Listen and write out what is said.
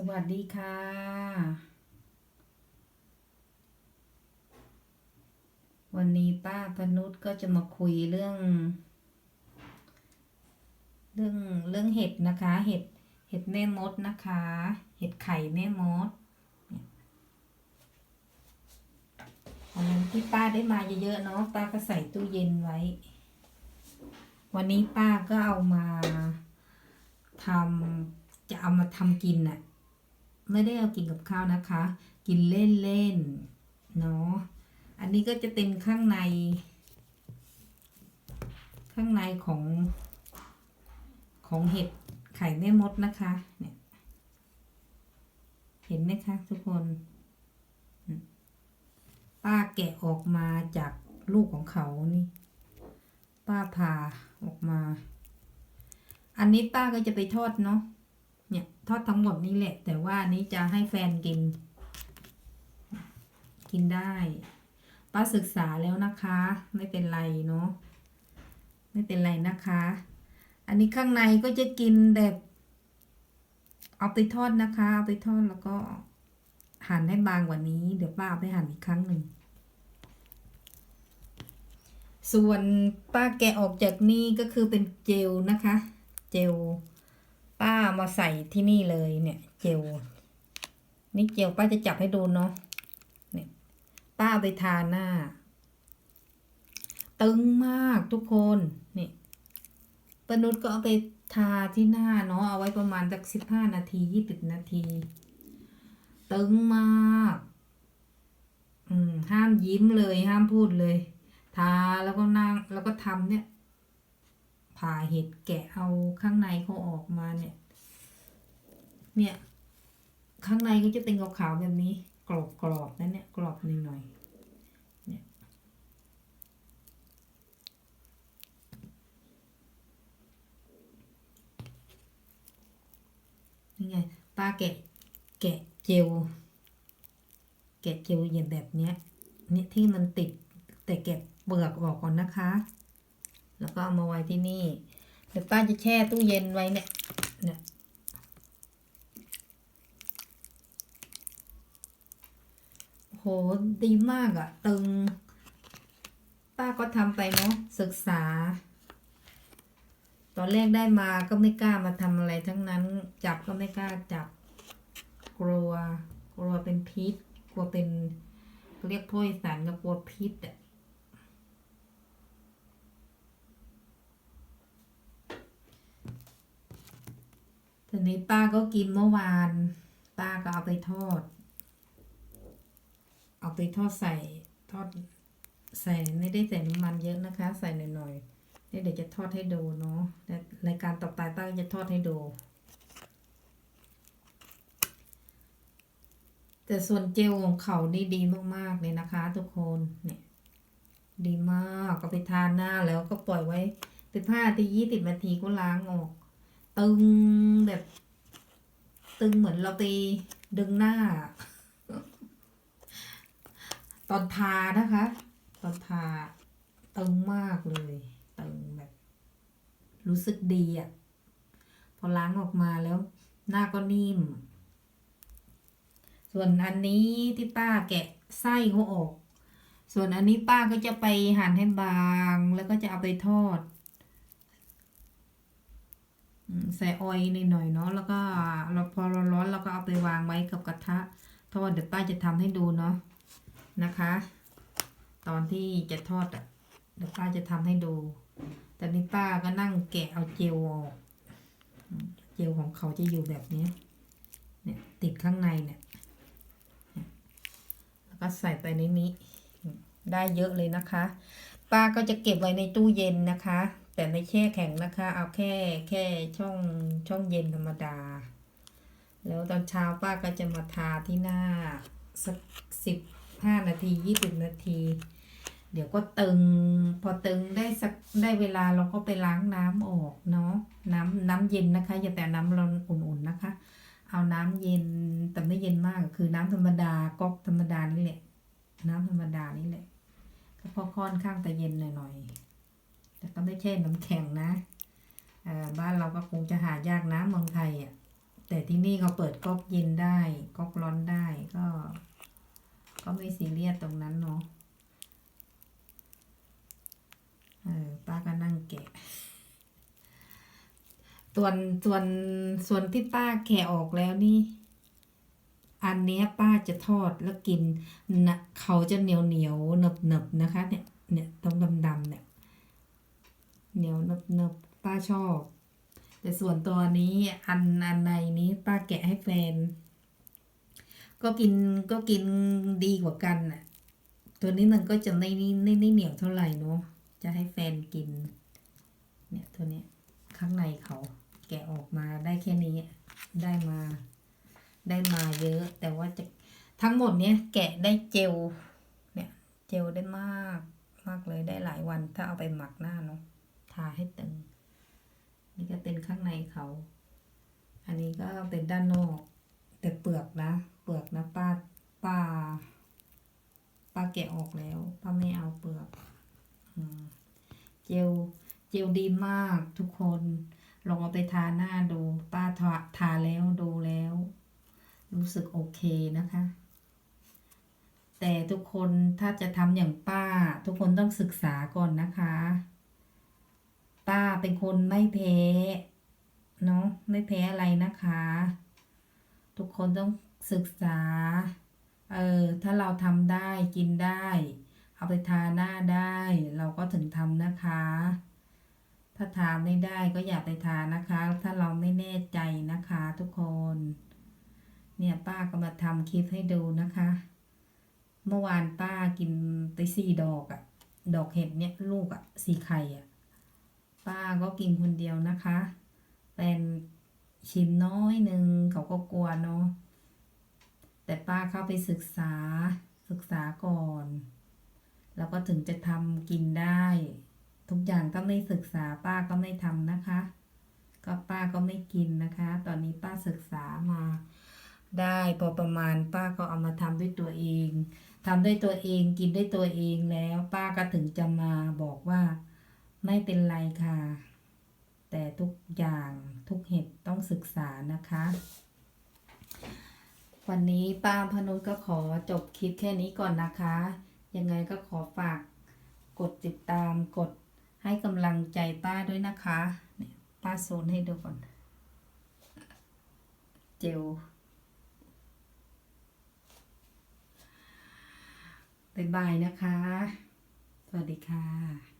สวัสดีค่ะ วันนี้ป้าพนุชก็จะมาคุยเรื่อง เรื่องเรื่องเห็ดนะคะ เห็ดเห็ดแม่มดนะคะ เห็ดไข่แม่มดวันนั้นที่ป้าได้มาเยอะๆเนาะป้าก็ใส่ตู้เย็นไว้ วันนี้ป้าก็เอามาทำจะเอามาทำกินน่ะ ไม่ได้เอากินกับข้าวนะคะ กินเล่นๆเนาะอันนี้ก็จะเป็นข้างใน ข้างในของของเห็ดไข่แม่มดนะคะเนี่ยเห็นไหมคะทุกคนป้าแกะออกมาจากลูกของเขานี่ ป้าผ่าออกมา อันนี้ป้าก็จะไปทอดเนาะ ทอดทั้งหมดนี่แหละ แต่ว่าอันนี้จะให้แฟนกิน กินได้ป้าศึกษาแล้วนะคะ ไม่เป็นไรเนาะไม่เป็นไรนะคะ อันนี้ข้างในก็จะกินแบบเอาไปทอดนะคะเอาไปทอดแล้วก็หั่นให้บางกว่านี้ เดี๋ยวป้าเอาไปหั่นอีกครั้งหนึ่งส่วนป้าแกะออกจากนี่ก็คือเป็นเจลนะคะ เจล ป้ามาใส่ที่นี่เลยเนี่ยเจลนี่เจลป้าจะจับให้ดูเนาะเนี่ยป้าไปทาหน้า ตึงมากทุกคนนี่ปนุชก็เอาไปทาที่หน้าเนาะเอาไว้ประมาณสักสิบห้านาทียี่สิบนาที ตึงมากอืมห้ามยิ้มเลยห้ามพูดเลย ทาแล้วก็นั่งแล้วก็ทำเนี่ย ผ่าเห็ดแกะเอาข้างในเขาออกมาเนี่ย เนี่ย ข้างในก็จะเป็นขาวๆแบบนี้ กรอบกรอบๆนั่นเนี่ยกรอบหน่อยๆเนี่ยนี่ไงป้าแกะแกะเจลแกะเจลอย่างแบบเนี้ยเนี่ยที่มันติดแต่แกะเปลือกออกก่อนนะคะ แล้วก็เอามาไว้ที่นี่ เดี๋ยวป้าจะแช่ตู้เย็นไว้เนี่ย เนี่ยโหดีมากอะตึง ป้าก็ทำไปเนาะศึกษา ตอนแรกได้มาก็ไม่กล้ามาทำอะไรทั้งนั้น จับก็ไม่กล้าจับ กลัว กลัวเป็นพิษ กลัวเป็นเรียกถ้วยสารก็กลัวพิษอะ ทีนี้ป้าก็กินเมื่อวาน ป้าก็เอาไปทอด เอาไปทอดใส่ทอดใส่ไม่ได้ใส่น้ำมันเยอะนะคะ ใส่หน่อยๆนี่เดี๋ยวจะทอดให้ดูเนาะรายการต่อไปป้าจะทอดให้ดู แต่ส่วนเจลของเขานี่ดีมากๆเลยนะคะ ทุกคนเนี่ย ดีมากก็ไปทานหน้าแล้วก็ปล่อยไว้สิบห้าทียี่สิบนาทีก็ล้างออก ตึงแบบ ตึงเหมือนเราไปดึงหน้า ตอนทานะคะ ตอนทาตึงมากเลยตึงแบบ รู้สึกดีอะ่ะ พอล้างออกมาแล้ว หน้าก็นิ่ม ส่วนอันนี้ที่ป้าแกะไส้เขาออก ส่วนอันนี้ป้าก็จะไปหั่นให้บาง แล้วก็จะเอาไปทอด ใส่ออยล์หน่อยเนาะแล้วก็เราพอเราร้อนเราก็เอาไปวางไว้กับกระทะทอดเดี๋ยวป้าจะทำให้ดูเนาะนะคะ ตอนที่จะทอดอะเดี๋ยวป้าจะทำให้ดู แต่นี้ป้าก็นั่งแกะเอาเจลออกเจลของเขาจะอยู่แบบนี้เนี่ยติดข้างในเนี่ยแล้วก็ใส่ไปในนี้ได้เยอะเลยนะคะ ป้าก็จะเก็บไว้ในตู้เย็นนะคะ แต่ไม่แช่แข็งนะคะ เอาแค่แค่ช่องช่องเย็นธรรมดา แล้วตอนเช้าป้าก็จะมาทาที่หน้าสักสิบห้านาทียี่สิบนาที เดี๋ยวก็ตึง พอตึงได้สักได้เวลาเราก็ไปล้างน้ำออกเนาะน้ำน้ำเย็นนะคะ อย่าแต่น้ำร้อนอุ่นๆนะคะ เอาน้ำเย็นแต่ไม่เย็นมากคือน้ำธรรมดาก๊อกธรรมดานี่แหละ น้ำธรรมดานี่แหละก็พอค่อนข้างแต่เย็นหน่อยๆ แต่ก็ไม่ใช่น้ำแข็งนะบ้านเราก็คงจะหายากนะเมืองไทยอะแต่ที่นี่เขาเปิดก๊อกเย็นได้ก๊อกร้อนได้ก็ ก็ไม่ซีเรียสตรงนั้นเนาะเออป้าก็นั่งแกะ ส่วนส่วนส่วนที่ป้าแกะออกแล้วนี่ อันนี้ป้าจะทอดแล้วกินนะเขาจะเหนียวเหนียวหนึบหนึบนะคะ เนี่ย เนี่ยตรงดำๆเนี่ย เหนียวหนึบนบๆป้าชอบ แต่ส่วนตัวนี้อันอันในนี้ป้าแกะให้แฟน ก็กินก็กินดีกว่ากันน่ะ ตัวนี้มันก็จะไม่ไม่ไม่เหนียวเท่าไหร่เนาะจะให้แฟนกิน เนี่ยตัวนี้ข้างในเขาแกะออกมาได้แค่นี้ได้มาได้มาเยอะ แต่ว่าจะทั้งหมดเนี้ยแกะได้เจลเนี่ยเจลได้มากมากเลยได้หลายวันถ้าเอาไปหมักหน้าเนาะ ทาให้ตึง นี่ก็เป็นข้างในเขา อันนี้ก็เป็นด้านนอก แต่เปลือกนะ เปลือกนะป้าป้าป้าแกะออกแล้ว ป้าไม่เอาเปลือกอเจลเจลดีมากทุกคน ลองเอาไปทาหน้าดู ป้าทาทาแล้วดูแล้ว รู้สึกโอเคนะคะ แต่ทุกคนถ้าจะทำอย่างป้า ทุกคนต้องศึกษาก่อนนะคะ ป้าเป็นคนไม่แพ้เนาะไม่แพ้อะไรนะคะ ทุกคนต้องศึกษา เออ ถ้าเราทำได้กินได้ เอาไปทาหน้าได้ เราก็ถึงทำนะคะ ถ้าทาไม่ได้ก็อย่าไปทานะคะ ถ้าเราไม่แน่ใจนะคะ ทุกคน เนี่ยป้าก็มาทำคลิปให้ดูนะคะ เมื่อวานป้ากินไปสี่ดอกอะดอกเห็ดเนี่ยลูกอะสีไข่อะ ป้าก็กินคนเดียวนะคะแฟนชิมน้อยหนึ่งเขาก็กลัวเนาะแต่ป้าเข้าไปศึกษาศึกษาก่อน แล้วก็ถึงจะทำกินได้ ทุกอย่างก็ไม่ศึกษาป้าก็ไม่ทำนะคะ ก็ป้าก็ไม่กินนะคะ ตอนนี้ป้าศึกษามา ได้พอประมาณป้าก็เอามาทำด้วยตัวเองทำด้วยตัวเองกินด้วยตัวเองแล้ว ป้าก็ถึงจะมาบอกว่า ไม่เป็นไรค่ะ แต่ทุกอย่างทุกเห็ดต้องศึกษานะคะ วันนี้ป้าพนุชก็ขอจบคลิปแค่นี้ก่อนนะคะ ยังไงก็ขอฝากกดติดตามกดให้กำลังใจป้าด้วยนะคะเนี่ยป้าโซนให้ดูก่อน เจลบายบายนะคะ สวัสดีค่ะ